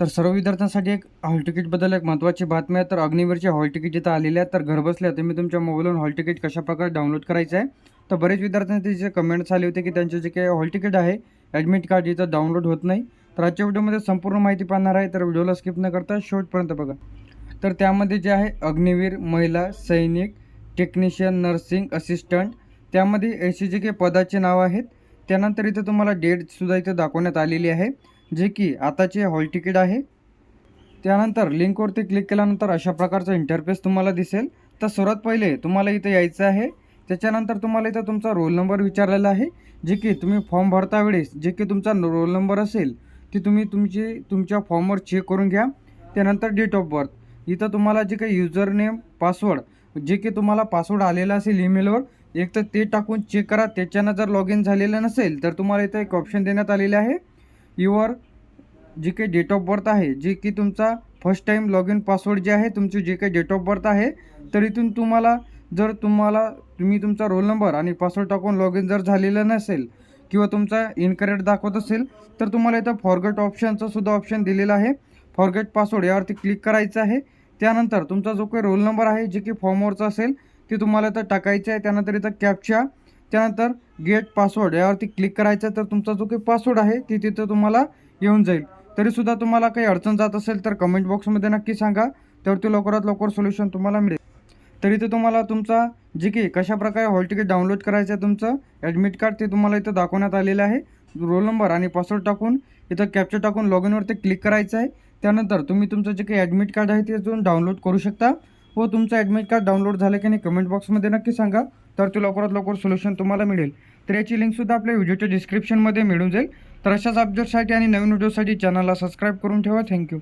तर सर्व विद्यार्थ्यांसाठी एक हॉल तिकीटबद्दल एक महत्त्वाची बातमी आहे. तर अग्निवीरचे हॉल तिकीट इथं आलेले आहे तर घरबसल्या तुम्ही तुमच्या मोबाईलवरून हॉल तिकीट कशाप्रकारे डाउनलोड करायचं आहे? तर बरेच विद्यार्थ्यांचे जे कमेंट्स आले होते की त्यांचे जे काही हॉल तिकीट आहे ॲडमिट कार्ड जिथं डाउनलोड होत नाही. तर आजच्या व्हिडिओमध्ये संपूर्ण माहिती पाहणार आहे तर व्हिडिओला स्किप न करता शेवटपर्यंत बघा. तर त्यामध्ये जे आहे अग्निवीर महिला सैनिक टेक्निशियन नर्सिंग असिस्टंट त्यामध्ये ऐंशी जे काही पदाचे नाव आहेत त्यानंतर इथं तुम्हाला डेटसुद्धा इथं दाखवण्यात आलेली आहे. जे की आताचे हॉल तिकीट आहे. त्यानंतर लिंकवरती क्लिक केल्यानंतर अशा प्रकारचा इंटरफेस तुम्हाला दिसेल. तर सर्वात पहिले तुम्हाला इथं यायचं आहे. त्याच्यानंतर तुम्हाला इथं तुमचा रोल नंबर विचारलेला आहे. जे की तुम्ही फॉर्म भरता वेळेस जे की तुमचा रोल नंबर असेल ती तुम्ही तुमची तुमच्या फॉर्मवर चेक करून घ्या. त्यानंतर डेट ऑफ बर्थ इथं तुम्हाला जे काही युजर नेम पासवर्ड जे की तुम्हाला पासवर्ड आलेला असेल ईमेलवर एक तर ते टाकून चेक करा. त्याच्यानं जर लॉग इन झालेलं नसेल तर तुम्हाला इथं एक ऑप्शन देण्यात आलेले आहे. युअर जे काही डेट ऑफ बर्थ आहे जे की तुमचा first time log in password जे आहे तुमची जे काही डेट ऑफ बर्थ आहे तर इथून तुम्हाला जर तुम्हाला तुम्ही तुमचा रोल नंबर आणि पासवर्ड टाकून लॉग इन जर झालेलं नसेल किंवा तुमचा इनकरेक्ट दाखवत असेल तर तुम्हाला इथं फॉरगेट ऑप्शनचं सुद्धा ऑप्शन दिलेलं आहे. फॉरगेट पासवर्ड यावरती क्लिक करायचं आहे. त्यानंतर तुमचा जो काही रोल नंबर आहे जे की फॉर्मवरचा असेल ते तुम्हाला इथं टाकायचं आहे. त्यानंतर इथं कॅप्चा त्यानंतर गेट पासवर्ड यावरती क्लिक करायचं तर तुमचा जो काही पासवर्ड आहे ते तिथं तुम्हाला येऊन जाईल. तरीसुद्धा तुम्हाला काही अडचण जात असेल तर कमेंट बॉक्समध्ये नक्की सांगा. त्यावरती लवकरात लवकर सोल्युशन तुम्हाला मिळेल. तरी ते तुम्हाला तुमचा जे की कशाप्रकारे हॉल तिकीट डाउनलोड करायचं आहे तुमचं ॲडमिट कार्ड ते तुम्हाला इथं दाखवण्यात आलेलं आहे. रोल नंबर आणि पासवर्ड टाकून इथं कॅप्चर टाकून लॉग इनवरती क्लिक करायचं आहे. त्यानंतर तुम्ही तुमचं जे काही ॲडमिट कार्ड आहे ते तुम्ही डाउनलोड करू शकता. व तुमचं ॲडमिट कार्ड डाउनलोड झालं की नाही कमेंट बॉक्समध्ये नक्की सांगा. तर ते लवकरात लवकर सोल्युशन तुम्हाला मिळेल. तर याची लिंकसुद्धा आपल्या व्हिडिओच्या डिस्क्रिप्शनमध्ये मिळून जाईल. तर अशाच अपडेटसाठी आणि नवीन व्हिडिओसाठी चॅनलला सबस्क्राईब करून ठेवा. थँक्यू